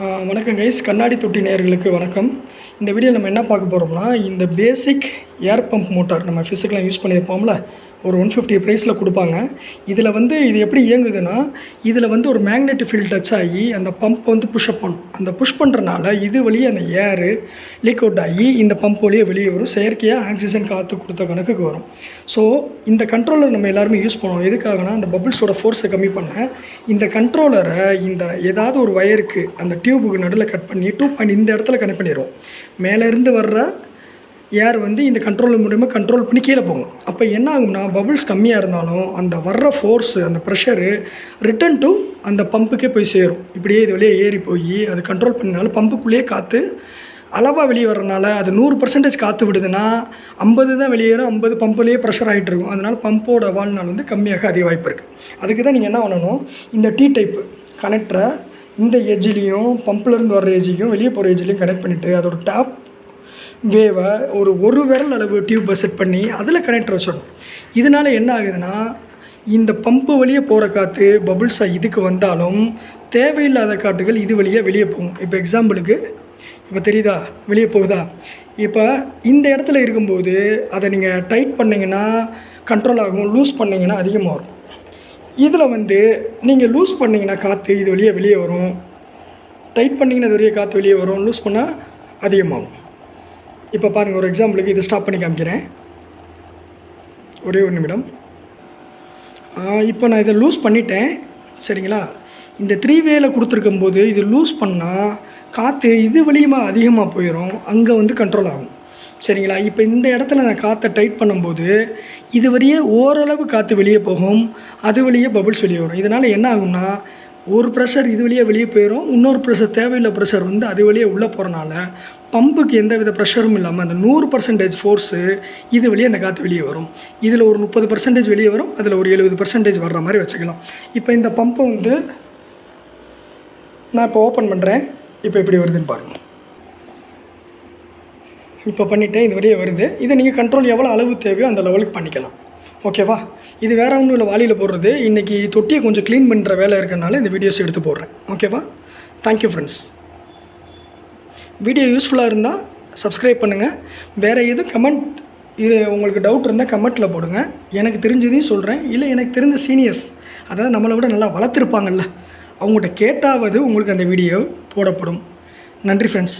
வணக்கம் கைஸ் கண்ணாடி தொட்டி நேர்களுக்கு வணக்கம். இந்த வீடியோ நம்ம என்ன பார்க்க போகிறோம்னா இந்த பேசிக் ஏர் பம்ப் மோட்டார் நம்ம ஃபிஸுக்கெலாம் யூஸ் பண்ணியிருப்போம்ல ஒரு ஒன் ஃபிஃப்டி ப்ரைஸில் கொடுப்பாங்க. இதில் வந்து இது எப்படி இயங்குதுன்னா இதில் வந்து ஒரு மேக்னெட் ஃபீல்ட் டச் ஆகி அந்த பம்ப் வந்து புஷ்அப் பண்ணும். அந்த புஷ் பண்ணுறனால இது வழியே அந்த ஏரு லீக் அவுட் ஆகி இந்த பம்ப் வழியே வெளியே வரும். செயற்கையாக ஆக்சிஜன் காற்று கொடுத்த கணக்குக்கு வரும். ஸோ இந்த கண்ட்ரோலர் நம்ம எல்லாருமே யூஸ் பண்ணுவோம் எதுக்காகனா அந்த பபிள்ஸோட ஃபோர்ஸை கம்மி பண்ண இந்த கண்ட்ரோலரை இந்த ஏதாவது ஒரு ஒயருக்கு அந்த டியூபுக்கு நடுவில் கட் பண்ணி டூ பாயிண்ட் இந்த இடத்துல கனெக்ட் பண்ணிடுவோம். மேலேருந்து வர்ற ஏர் வந்து இந்த கண்ட்ரோல் மூலிமா கண்ட்ரோல் பண்ணி கீழே போகும். அப்போ என்ன ஆகும்னா பபுள்ஸ் கம்மியாக இருந்தாலும் அந்த வர்ற ஃபோர்ஸு அந்த ப்ரெஷரு ரிட்டன் டு அந்த பம்புக்கே போய் சேரும். இப்படியே இது வழியே ஏறி போய் அது கண்ட்ரோல் பண்ணனால பம்புக்குள்ளேயே காற்று அளவாக வெளியே வரனால அது நூறு பர்சன்டேஜ் காற்று விடுதுன்னா ஐம்பது தான் வெளியேறும் ஐம்பது பம்புலேயே ப்ரெஷர் ஆகிட்டு இருக்கும். அதனால் பம்போட வாழ்நாள் வந்து கம்மியாக அதிக வாய்ப்பு இருக்குது அதுக்கு தான் நீங்கள் என்ன பண்ணணும்? இந்த டி டைப்பு கனெக்டரை இந்த எஜ்ஜிலையும் பம்ப்லேருந்து வர்ற ஏஜிலையும் வெளியே போகிற ஏஜிலையும் கனெக்ட் பண்ணிவிட்டு அதோட டாப் வேவை ஒரு ஒரு விரல் அளவு டியூப்பை செட் பண்ணி அதில் கனெக்டர் வச்சிடணும். இதனால் என்ன ஆகுதுன்னா இந்த பம்பு வழியே போகிற காற்று பபுள்ஸாக இதுக்கு வந்தாலும் தேவையில்லாத காற்றுகள் இது வழியாக வெளியே போகும். இப்போ எக்ஸாம்பிளுக்கு இப்போ தெரியுதா? வெளியே போகுதா? இப்போ இந்த இடத்துல இருக்கும்போது அதை நீங்கள் டைட் பண்ணிங்கன்னா கண்ட்ரோல் ஆகும் லூஸ் பண்ணிங்கன்னா அதிகமாக வரும். இதில் வந்து நீங்கள் லூஸ் பண்ணிங்கன்னா காற்று இது வழியாக வெளியே வரும். டைட் பண்ணிங்கன்னா இது வழியாக காற்று வெளியே வரும் லூஸ் பண்ணால் அதிகமாகும். இப்போ பாருங்கள் ஒரு எக்ஸாம்பிளுக்கு இதை ஸ்டாப் பண்ணி காமிக்கிறேன். ஒரே ஒரு நிமிடம். இப்போ நான் இதை லூஸ் பண்ணிட்டேன். சரிங்களா? இந்த த்ரீ வேல கொடுத்துருக்கும் போது இது லூஸ் பண்ணால் காற்று இது வழியமாக அதிகமாக போயிடும் அங்கே வந்து கண்ட்ரோல் ஆகும். சரிங்களா? இப்போ இந்த இடத்துல நான் காற்றை டைட் பண்ணும்போது இது வழியே ஓரளவு காற்று வெளியே போகும் அது வழியே பபிள்ஸ் வெளியே வரும். இதனால் என்ன ஆகும்னா ஒரு ப்ரெஷர் இது வழியே வெளியே போயிடும் இன்னொரு ப்ரெஷர் தேவையில்லை ப்ரெஷர் வந்து அது வழியே உள்ளே போகிறனால பம்புக்கு எந்த வித ப்ரெஷரும் இல்லாமல் அந்த நூறு பர்சன்டேஜ் ஃபோர்ஸு இது வழியே அந்த காற்று வெளியே வரும். இதில் ஒரு முப்பது பர்சன்டேஜ் வெளியே வரும். அதில் ஒரு எழுபது பர்சன்டேஜ் வர்ற மாதிரி வச்சுக்கலாம். இப்போ இந்த பம்பை வந்து நான் இப்போ ஓப்பன் பண்ணுறேன் இப்போ எப்படி வருதுன்னு பாருங்கள் இப்போ பண்ணிவிட்டேன் இது வழியே வருது. இதை நீங்கள் கண்ட்ரோல் எவ்வளோ அளவு தேவையோ அந்த லெவலுக்கு பண்ணிக்கலாம். ஓகேவா? இது வேறு ஒன்றும் இல்லை வாளியில் போடுறது. இன்றைக்கி தொட்டியை கொஞ்சம் க்ளீன் பண்ணுற வேலை இருக்கிறனால இந்த வீடியோஸ் எடுத்து போடுறேன். ஓகேவா? தேங்க்யூ ஃப்ரெண்ட்ஸ் வீடியோ யூஸ்ஃபுல்லாக இருந்தால் சப்ஸ்கிரைப் பண்ணுங்கள் வேறு எதுவும் கமெண்ட் இது உங்களுக்கு டவுட் இருந்தால் கமெண்ட்டில் போடுங்க. எனக்கு தெரிஞ்சதையும் சொல்கிறேன் இல்லை எனக்கு தெரிஞ்ச சீனியர்ஸ் அதாவது நம்மளை விட நல்லா வளர்த்துருப்பாங்கல்ல அவங்கள்ட்ட கேட்டாவது உங்களுக்கு அந்த வீடியோ போடப்படும். நன்றி ஃப்ரெண்ட்ஸ்